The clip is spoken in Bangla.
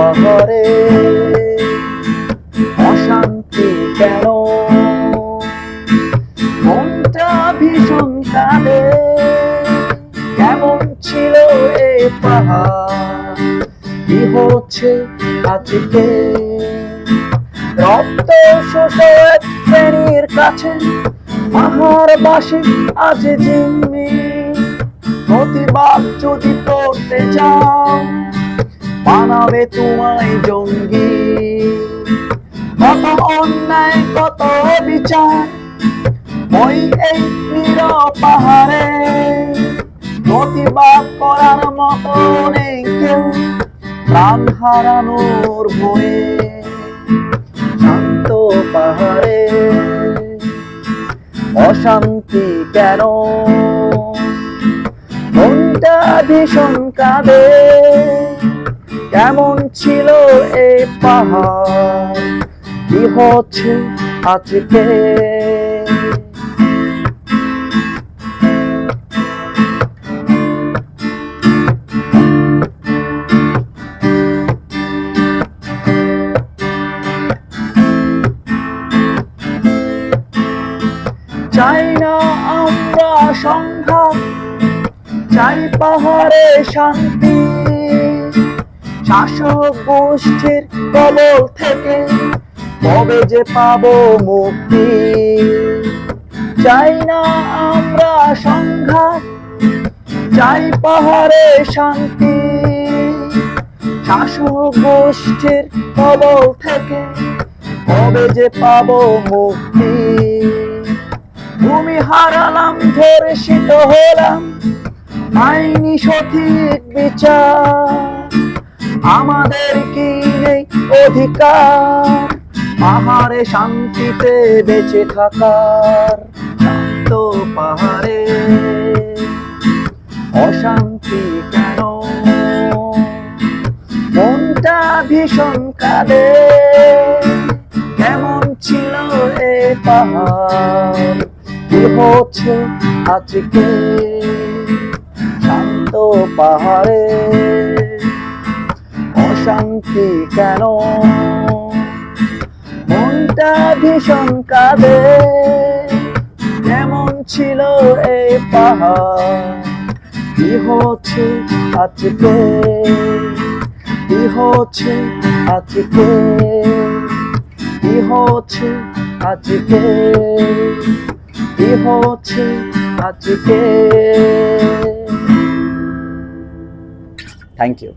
পাহাড়ে অশান্তি কেন? মনটা ভীষণ কাঁদে কেমন ছিল এ পাহাড়? কি হচ্ছে আজকে? রক্ত শোষক শ্রেণির কাছে পাহাড় বাসি আজ জিম্মি। প্রতিবাদ যদি করতে চাও বানাবে তোমায় জঙ্গি। কত অন্যায়, কত বিচার ওই এই নীর পাহাড়ে। প্রতিবাদ করার মতো নেই কেউ প্রাণ হারানোর ভয়ে শান্ত পাহাড়ে। অশান্তি কেন? মনটা ভীষণ কাঁদে? কেমন ছিল এই পাহাড় কি হচ্ছে আজকে। চাই না আমরা সংঘাত চাই পাহাড়ে শান্তি। শাসক গোষ্ঠীর কবল থেকে কবে যে পাবো মুক্তি? চাই না আমরা সংঘাত, চাই পাহাড়ে শান্তি। শাসক গোষ্ঠীর কবল থেকে কবে যে পাবো মুক্তি? ভূমি হারালাম ধর্ষিত হলাম, আইনি সঠিক বিচার। আমাদের কি নেই অধিকার? পাহাড়ে শান্তিতে বেঁচে থাকার শান্ত পাহাড়ে। অশান্তি কেন? মনটা ভীষণ কাঁদে। কেমন ছিল এ পাহাড়? কি হচ্ছে আজকে? শান্ত পাহাড়ে অশান্তি কেন? মনটা ভীষণ কাঁদে। কেমন ছিল এই পাহাড়? কি হচ্ছে আজকে? কি হচ্ছে আজকে? কি হচ্ছে আজকে? কি হচ্ছে আজকে? Thank you